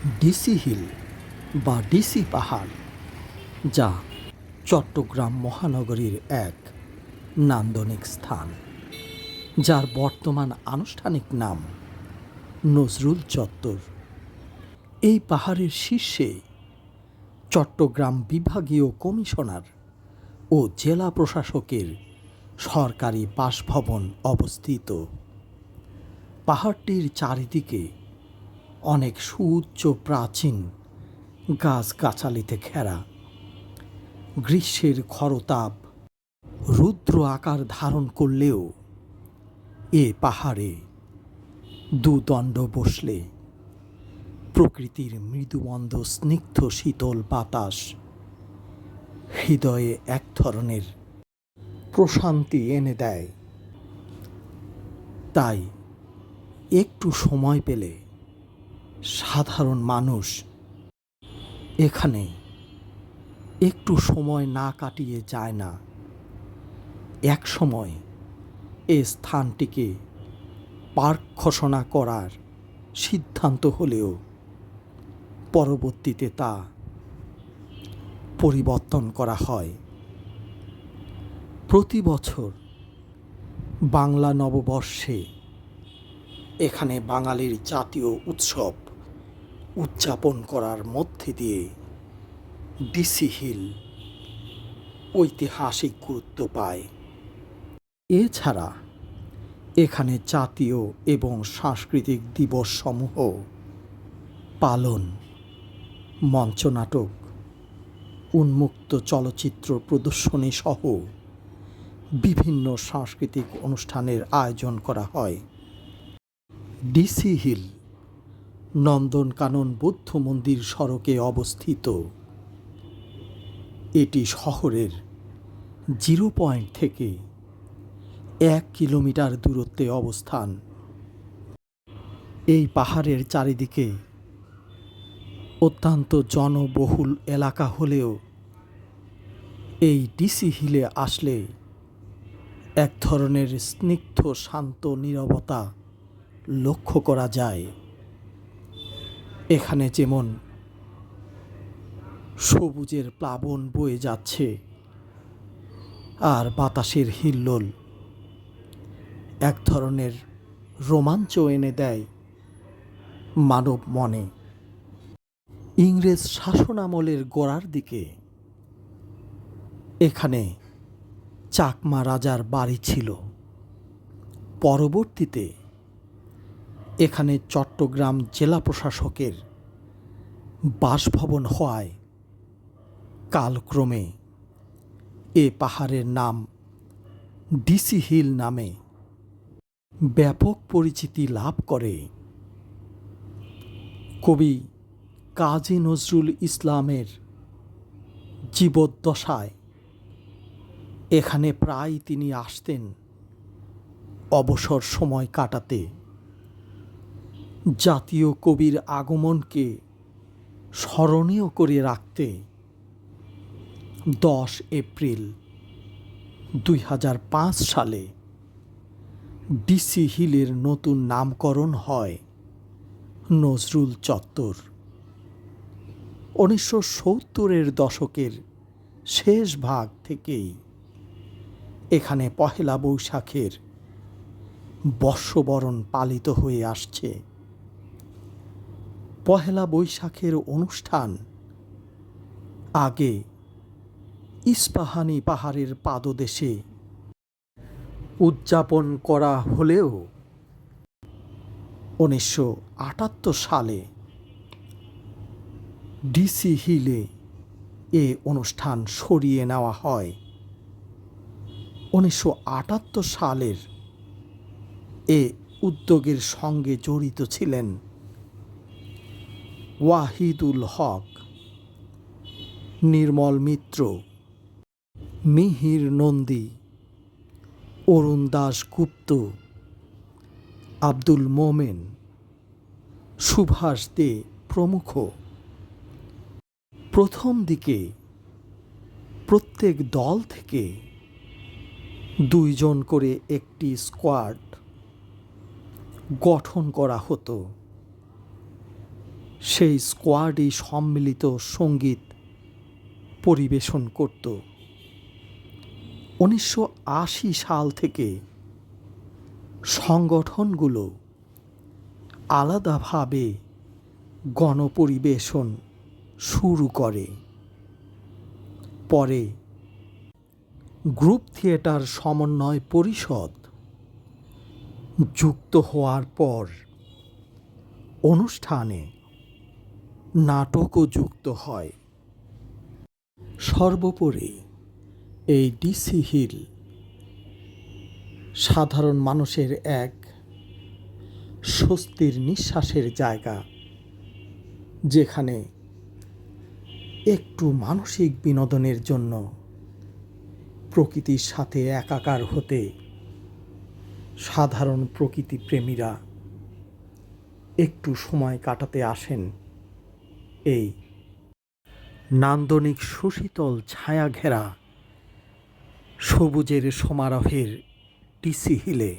DC hill বা DC পাহাড়, যা চট্টগ্রাম মহানগরীর এক নান্দনিক স্থান, যার বর্তমান আনুষ্ঠানিক নাম নজরুল চত্বর। এই পাহাড়ের শীর্ষে চট্টগ্রাম বিভাগীয় কমিশনার ও জেলা প্রশাসকের সরকারি বাসভবন অবস্থিত। পাহাড়টির চারিদিকে অনেক সুউচ্চ প্রাচীন গাছগাছালিতে ঘেরা। গ্রীষ্মের খরতাপ রুদ্র আকার ধারণ করলেও এ পাহাড়ে দুদণ্ড বসলে প্রকৃতির মৃদুমন্দ স্নিগ্ধ শীতল বাতাস হৃদয়ে এক ধরনের প্রশান্তি এনে দেয়। তাই একটু সময় পেলে সাধারণ মানুষ। এখানে একটু সময় না কাটিয়ে যায় না। এক সময় এ স্থানটিকে পার্ক ঘোষণা করার সিদ্ধান্ত হলেও পরবর্তীতে তা পরিবর্তন করা হয়। প্রতি বছর বাংলা নববর্ষে এখানে বাঙালির জাতীয় উৎসব উদযাপন করার মধ্যে দিয়ে ডিসি হিল ঐতিহাসিক গুরুত্ব পায়। এছাড়া এখানে জাতীয় এবং সাংস্কৃতিক দিবস সমূহ পালন, মঞ্চনাটক, উন্মুক্ত চলচ্চিত্র প্রদর্শনী সহ বিভিন্ন সাংস্কৃতিক অনুষ্ঠানের আয়োজন করা হয়। ডিসি হিল নন্দনকানন বৌদ্ধ মন্দির সড়কে অবস্থিত। এটি শহরের জিরো পয়েন্ট থেকে এক কিলোমিটার দূরত্বে অবস্থান। এই পাহাড়ের চারিদিকে অত্যন্ত জনবহুল এলাকা হলেও এই ডিসি হিলে আসলে এক ধরনের স্নিগ্ধ শান্ত নীরবতা লক্ষ্য করা যায়। এখানে যেমন সবুজের প্লাবন বয়ে যাচ্ছে আর বাতাসের হিল্লোল এক ধরনের রোমাঞ্চ এনে দেয় মানব মনে। ইংরেজ শাসনামলের গোড়ার দিকে এখানে চাকমা রাজার বাড়ি ছিল। পরবর্তীতে এখানে চট্টগ্রাম জেলা প্রশাসকের বাসভবন হওয়ায় কালক্রমে এ পাহাড়ের নাম ডিসি হিল নামে ব্যাপক পরিচিতি লাভ করে কবি কাজী নজরুল ইসলামের জীবদ্দশায়। এখানে প্রায় তিনি আসতেন অবসর সময় কাটাতে। জাতীয় কবির আগমনকে স্মরণীয় করে রাখতে দশ এপ্রিল দুই হাজার পাঁচ সালে ডিসি হিলের নতুন নামকরণ হয় নজরুল চত্বর। উনিশশো সত্তরের দশকের শেষ ভাগ থেকেই এখানে পহেলা বৈশাখের বর্ষবরণ পালিত হয়ে আসছে। পহেলা বৈশাখের অনুষ্ঠান। আগে ইস্পাহানি পাহাড়ের পাদদেশে উদযাপন করা হলেও উনিশশো আটাত্তর সালে ডিসি হিলে এ অনুষ্ঠান সরিয়ে নেওয়া হয়। উনিশশো আটাত্তর সালের এ উদ্যোগের সঙ্গে জড়িত ছিলেন ওয়াহিদুল হক, নির্মল মিত্র, মিহির নন্দী, অরুণ দাস গুপ্ত, আব্দুল মোমেন, সুভাষ দে প্রমুখ। প্রথম দিকে প্রত্যেক দল থেকে দুইজন করে একটি স্কোয়াড গঠন করা হতো। সেই স্কোয়াডই সম্মিলিত সংগীত পরিবেশন করত। উনিশশো আশি সাল থেকে সংগঠনগুলো আলাদাভাবে গণপরিবেশন শুরু করে। পরে গ্রুপ থিয়েটার সমন্বয় পরিষদ যুক্ত হওয়ার পর অনুষ্ঠানে নাটকও যুক্ত হয়। সর্বোপরি, এই ডিসি হিল সাধারণ মানুষের এক স্বস্তির নিঃশ্বাসের জায়গা, যেখানে একটু মানসিক বিনোদনের জন্য প্রকৃতির সাথে একাকার হতে সাধারণ প্রকৃতিপ্রেমীরা একটু সময় কাটাতে আসেন। এই নান্দনিক সুশীতল ছায়া ঘেরা সবুজের সমারোহের টিসি হিলে।